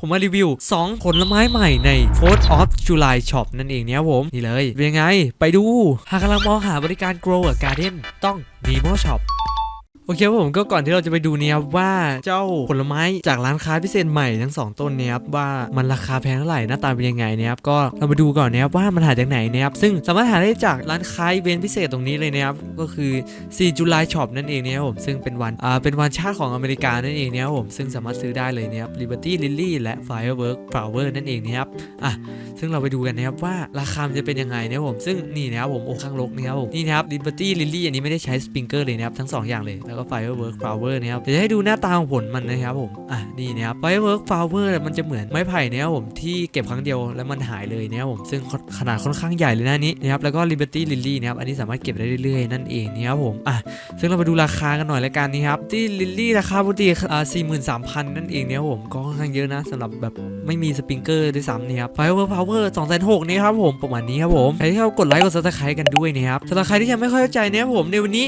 ผมมารีวิว 2 ผลไม้ใหม่ใน Fourth of July Shop นั่นเองเนี่ยผม นี่เลย เป็นไง ไปดู หากกำลังมองหาบริการ Grow a Garden ต้อง Nemo Shop โอเคครับผมก็ก่อนที่เราจะไปดูเนี่ยครับว่าเจ้าผลไม้จากร้านค้าพิเศษใหม่ทั้งสองต้นเนี่ยครับว่ามันราคาแพงเท่าไหร่หน้าตาเป็นยังไงเนี่ยครับก็เรามาดูก่อนนะครับว่ามันหาจากไหนนะครับซึ่งสามารถหาได้จากร้านค้าอีเวนต์พิเศษตรงนี้เลยนะครับก็คือ4 July Shop นั่นเองเนี่ยครับผมซึ่งเป็นวันอ่าเป็นวันชาติของอเมริกานั่นเองเนี่ยครับผมซึ่งสามารถซื้อได้เลยเนะครับ Liberty Lily และ Firework Flower นั่นเองนะครับอะซึ่งเราไปดูกันนะครับว่าราคามจะเป็นยังไงนะครับผมซึ่งนี่นะครับผมโอ้ข้างลกนะครับผมนี่นะครับ Liberty Lily อันนี้ไม่ได้ใช้สปริงเกอร์เลยนะครับทั้งสองอย่างเลยแล้วก็ Firework Flower นะครับเดี๋ยวจะให้ดูหน้าตาของผลมันนะครับผมอะนี่นะครับ Firework Flower มันจะเหมือนไม้ไผ่นะครับผมที่เก็บครั้งเดียวแล้วมันหายเลยนะครับผมซึ่งขนาดค่อนข้างใหญ่เลยนะนี้นะครับแล้วก็ Liberty Lily นะครับอันนี้สามารถเก็บได้เรื่อยๆนั่นเองนะครับผมอะซึ่งเรามาดูราคากันหน่อยละกันนี่ครับที่ลิลลี่ราคาปกติอ่าสี่หมื่นสามพันนั่นเองเนี่ยครับผมก็ค่อนข้างเยอะนะสำหรับแบบไม่มีสปริงเกอร์ด้วยซ้ำนี่ครับ Power Power สองแสนหกนี่ครับผมประมาณนี้ครับผม ใครที่เข้ากดไลค์กดซับสไครต์กันด้วยนะครับสำหรับใครที่ยังไม่เข้าใจเนี่ยครับผมในวันนี้